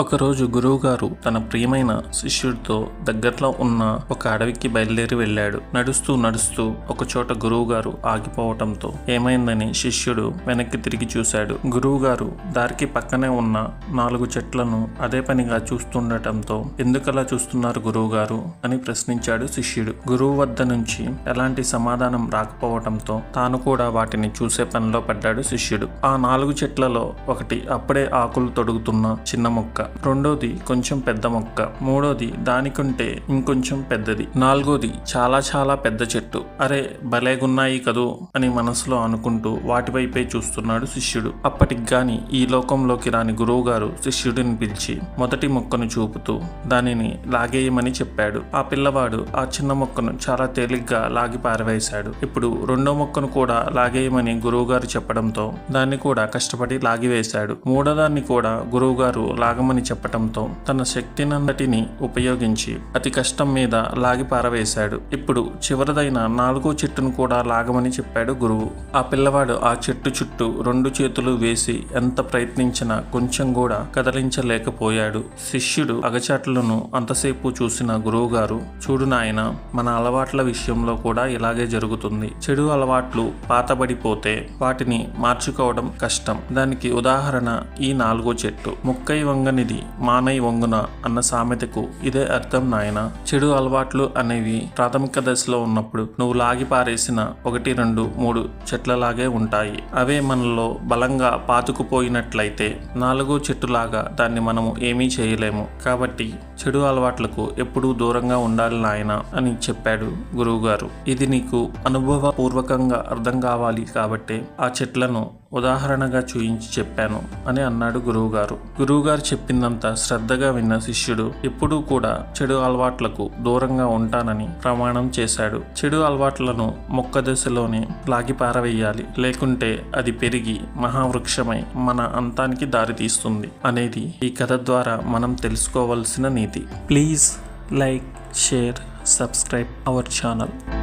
ఒకరోజు గురువుగారు తన ప్రియమైన శిష్యుడితో దగ్గరలో ఉన్న ఒక అడవికి బయలుదేరి వెళ్ళాడు. నడుస్తూ నడుస్తూ ఒక చోట గురువుగారు ఆగిపోవటంతో ఏమైందని శిష్యుడు వెనక్కి తిరిగి చూశాడు. గురువుగారు దారికి పక్కనే ఉన్న నాలుగు చెట్లను అదే పనిగా చూస్తుండటంతో ఎందుకలా చూస్తున్నారు గురువుగారు అని ప్రశ్నించాడు శిష్యుడు. గురువు వద్ద నుంచి ఎలాంటి సమాధానం రాకపోవటంతో తాను కూడా వాటిని చూసే పనిలో పడ్డాడు శిష్యుడు. ఆ నాలుగు చెట్లలో ఒకటి అప్పుడే ఆకులు తొడుగుతున్న చిన్న మొక్క. రెండోది కొంచెం పెద్ద మొక్క. మూడోది దానికంటే ఇంకొంచెం పెద్దది. నాలుగోది చాలా చాలా పెద్ద చెట్టు. అరే భలేగున్నాయి కదూ అని మనసులో అనుకుంటూ వాటివైపే చూస్తున్నాడు శిష్యుడు. అప్పటికి గాని ఈ లోకంలోకి రాని గురువు గారు శిష్యుడిని పిలిచి మొదటి మొక్కను చూపుతూ దానిని లాగేయమని చెప్పాడు. ఆ పిల్లవాడు ఆ చిన్న మొక్కను చాలా తేలిగ్గా లాగి పారవేశాడు. ఇప్పుడు రెండో మొక్కను కూడా లాగేయమని గురువుగారు చెప్పడంతో దాన్ని కూడా కష్టపడి లాగివేశాడు. మూడోదాన్ని కూడా గురువుగారు లాగమని చెప్పటంతో తన శక్తినంతటిని ఉపయోగించి అతి కష్టం మీద లాగి పారవేశాడు. ఇప్పుడు చివరిదైన నాలుగో చెట్టును కూడా లాగమని చెప్పాడు గురువు. ఆ పిల్లవాడు ఆ చెట్టు చుట్టూ రెండు చేతులు వేసి ఎంత ప్రయత్నించినా కొంచెం కూడా కదలించలేకపోయాడు. శిష్యుడు అగచాట్లను అంతసేపు చూసిన గురువుగారు చూడు నాయన మన అలవాట్ల విషయంలో కూడా ఇలాగే జరుగుతుంది. చెడు అలవాట్లు పాతబడిపోతే వాటిని మార్చుకోవడం కష్టం. దానికి ఉదాహరణ ఈ నాలుగో చెట్టు. ముక్కై వంగని వంగనిది మానై వంగున అన్న సామెతకు ఇదే అర్థం నాయన. చెడు అలవాట్లు అనేవి ప్రాథమిక దశలో ఉన్నప్పుడు నువ్వు లాగి పారేసిన ఒకటి రెండు మూడు చెట్లలాగే ఉంటాయి. అవే మనలో బలంగా పాతుకుపోయినట్లయితే నాలుగో చెట్టులాగా దాన్ని మనము ఏమీ చేయలేము. కాబట్టి చెడు అలవాట్లకు ఎప్పుడూ దూరంగా ఉండాలి నాయన అని చెప్పాడు గురువుగారు. ఇది నీకు అనుభవపూర్వకంగా అర్థం కావాలి కాబట్టి ఆ చెట్లను ఉదాహరణగా చూయించి చెప్పాను అని అన్నాడు గురువుగారు. గురువుగారు చెప్పిందంతా శ్రద్ధగా విన్న శిష్యుడు ఎప్పుడూ కూడా చెడు అలవాట్లకు దూరంగా ఉంటానని ప్రమాణం చేశాడు. చెడు అలవాట్లను మొక్క దశలోనే లాగి పారవేయాలి లేకుంటే అది పెరిగి మహావృక్షమై మన అంతానికి దారితీస్తుంది అనేది ఈ కథ ద్వారా మనం తెలుసుకోవాల్సిన నీతి. Please like share subscribe our channel.